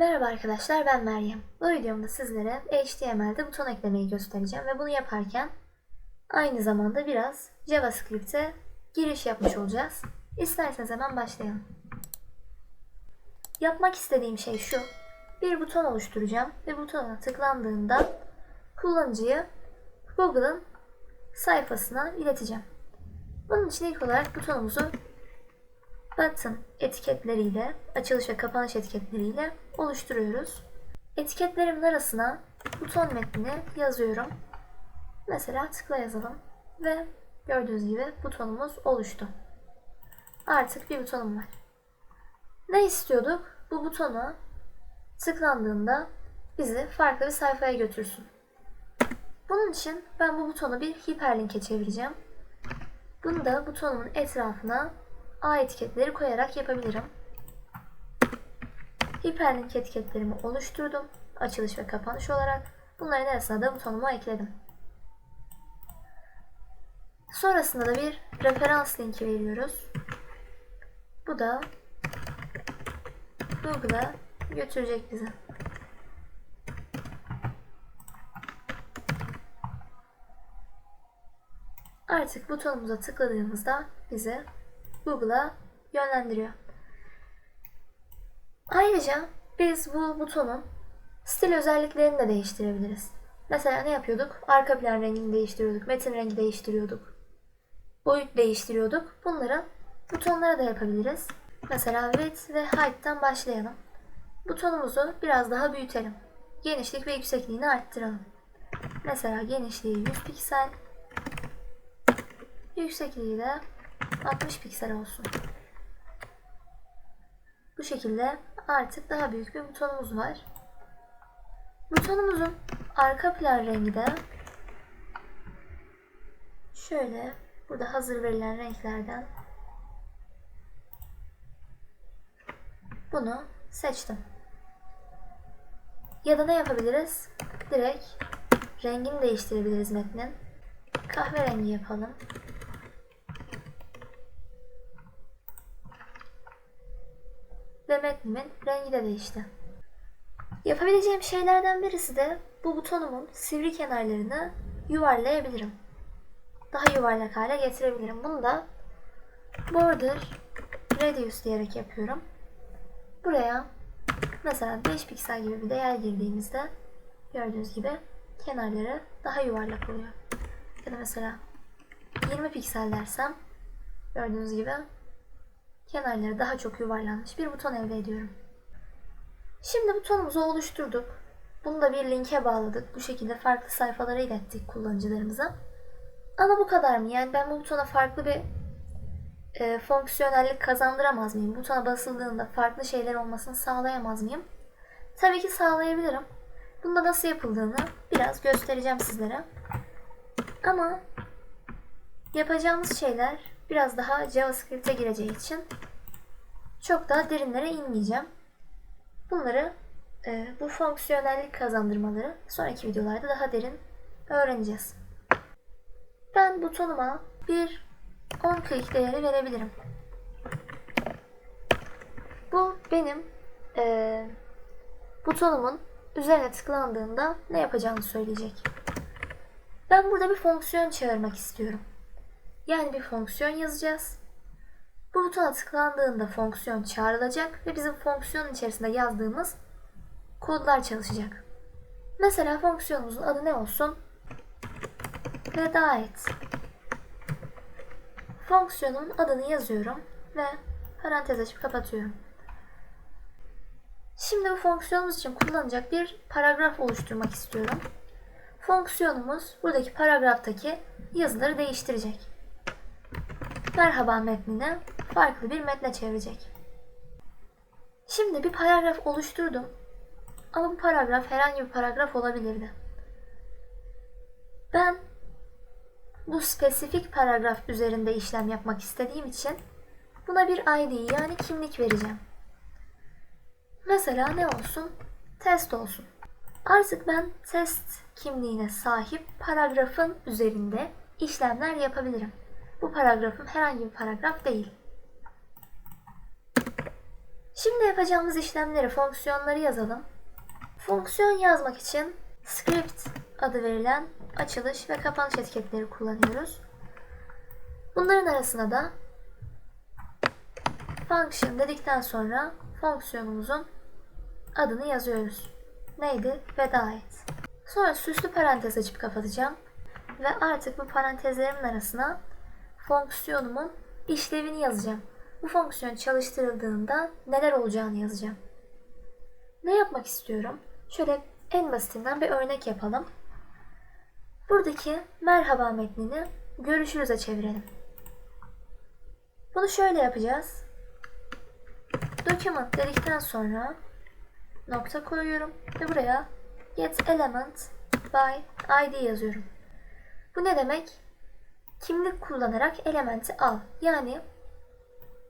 Merhaba arkadaşlar ben Meryem. Bu videomda sizlere HTML'de buton eklemeyi göstereceğim ve bunu yaparken aynı zamanda biraz JavaScript'e giriş yapmış olacağız. İsterseniz hemen başlayalım. Yapmak istediğim şey şu. Bir buton oluşturacağım ve butona tıklandığında kullanıcıyı Google'ın sayfasına ileteceğim. Bunun için ilk olarak butonumuzu button etiketleriyle, açılış ve kapanış etiketleriyle oluşturuyoruz. Etiketlerimin arasına buton metnini yazıyorum. Mesela tıkla yazalım ve gördüğünüz gibi butonumuz oluştu. Artık bir butonum var. Ne istiyorduk? Bu butona tıklandığında bizi farklı bir sayfaya götürsün. Bunun için ben bu butonu bir hiperlinke çevireceğim. Bunu da butonumun etrafına A etiketleri koyarak yapabilirim. Hiperlink etiketlerimi oluşturdum. Açılış ve kapanış olarak. Bunların arasına da butonumu ekledim. Sonrasında da bir referans linki veriyoruz. Bu da Google'a götürecek bizi. Artık butonumuza tıkladığımızda bizi Google'a yönlendiriyor. Ayrıca biz bu butonun stil özelliklerini de değiştirebiliriz. Mesela ne yapıyorduk? Arka plan rengini değiştiriyorduk, metin rengi değiştiriyorduk, boyut değiştiriyorduk. Bunları butonlara da yapabiliriz. Mesela width ve height'tan başlayalım. Butonumuzu biraz daha büyütelim. Genişlik ve yüksekliğini arttıralım. Mesela genişliği 100 piksel, yüksekliği de 60 piksel olsun. Bu şekilde artık daha büyük bir butonumuz var. Butonumuzun arka plan rengi de şöyle burada hazır verilen renklerden bunu seçtim. Ya da ne yapabiliriz? Direkt rengini değiştirebiliriz metnin. Kahverengi yapalım. Metnimin rengi de değişti. Yapabileceğim şeylerden birisi de bu butonumun sivri kenarlarını yuvarlayabilirim. Daha yuvarlak hale getirebilirim. Bunu da border radius diyerek yapıyorum. Buraya mesela 5 piksel gibi bir değer girdiğimizde gördüğünüz gibi kenarları daha yuvarlak oluyor. Ya da mesela 20 piksel dersem gördüğünüz gibi kenarları daha çok yuvarlanmış bir buton elde ediyorum. Şimdi butonumuzu oluşturduk. Bunu da bir linke bağladık. Bu şekilde farklı sayfalara ilettik kullanıcılarımıza. Ama bu kadar mı? Yani ben bu butona farklı bir e, fonksiyonellik kazandıramaz mıyım? Butona basıldığında farklı şeyler olmasını sağlayamaz mıyım? Tabii ki sağlayabilirim. Bunda nasıl yapıldığını biraz göstereceğim sizlere. Ama yapacağımız şeyler biraz daha JavaScript'e gireceği için çok daha derinlere inmeyeceğim. Bunları e, bu fonksiyonellik kazandırmaları sonraki videolarda daha derin öğreneceğiz. Ben butonuma bir 10 click değeri verebilirim. Bu benim e, butonumun üzerine tıklandığında ne yapacağını söyleyecek. Ben burada bir fonksiyon çağırmak istiyorum. Yani bir fonksiyon yazacağız. Bu butona tıklandığında fonksiyon çağrılacak ve bizim fonksiyonun içerisinde yazdığımız kodlar çalışacak. Mesela fonksiyonumuzun adı ne olsun? Veda et. Fonksiyonumun adını yazıyorum ve parantez açıp kapatıyorum. Şimdi bu fonksiyonumuz için kullanacak bir paragraf oluşturmak istiyorum. Fonksiyonumuz buradaki paragraftaki yazıları değiştirecek. Merhaba metnini farklı bir metne çevirecek. Şimdi bir paragraf oluşturdum. Ama bu paragraf herhangi bir paragraf olabilirdi. Ben bu spesifik paragraf üzerinde işlem yapmak istediğim için buna bir ID yani kimlik vereceğim. Mesela ne olsun? Test olsun. Artık ben test kimliğine sahip paragrafın üzerinde işlemler yapabilirim. Bu paragrafım herhangi bir paragraf değil. Şimdi yapacağımız işlemleri, fonksiyonları yazalım. Fonksiyon yazmak için script adı verilen açılış ve kapanış etiketleri kullanıyoruz. Bunların arasına da function dedikten sonra fonksiyonumuzun adını yazıyoruz. Neydi? Veda et. Sonra süslü parantez açıp kapatacağım. Ve artık bu parantezlerimin arasına fonksiyonumun işlevini yazacağım. Bu fonksiyon çalıştırıldığında neler olacağını yazacağım. Ne yapmak istiyorum? Şöyle en basitinden bir örnek yapalım. Buradaki merhaba metnini görüşürüze çevirelim. Bunu şöyle yapacağız. Document dedikten sonra nokta koyuyorum ve buraya get element by id yazıyorum. Bu ne demek? Kimlik kullanarak elementi al. Yani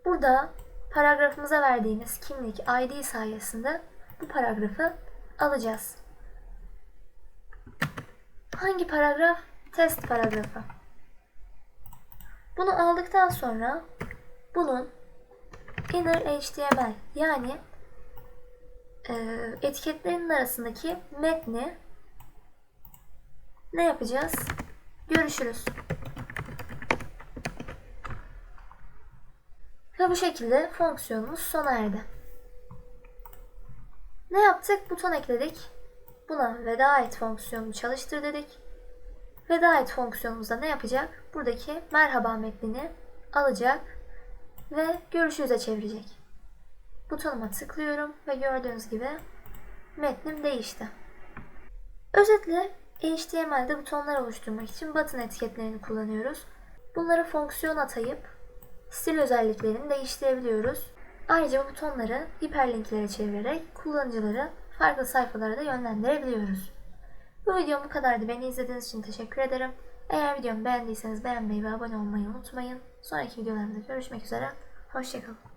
burada paragrafımıza verdiğimiz kimlik id sayesinde bu paragrafı alacağız. Hangi paragraf? Test paragrafı. Bunu aldıktan sonra bunun inner HTML yani e, etiketlerin arasındaki metni ne yapacağız? Görüşürüz. Ve bu şekilde fonksiyonumuz sona erdi. Ne yaptık? Buton ekledik. Buna veda et fonksiyonunu çalıştır dedik. Veda et fonksiyonumuzda ne yapacak? Buradaki merhaba metnini alacak ve görüşürüze çevirecek. Butonuma tıklıyorum ve gördüğünüz gibi metnim değişti. Özetle HTML'de butonlar oluşturmak için button etiketlerini kullanıyoruz. Bunları fonksiyon atayıp stil özelliklerini değiştirebiliyoruz. Ayrıca bu butonları hiperlinklere çevirerek kullanıcıları farklı sayfalara da yönlendirebiliyoruz. Bu videom bu kadardı. Beni izlediğiniz için teşekkür ederim. Eğer videomu beğendiyseniz beğenmeyi ve abone olmayı unutmayın. Sonraki videolarımda görüşmek üzere. Hoşçakalın.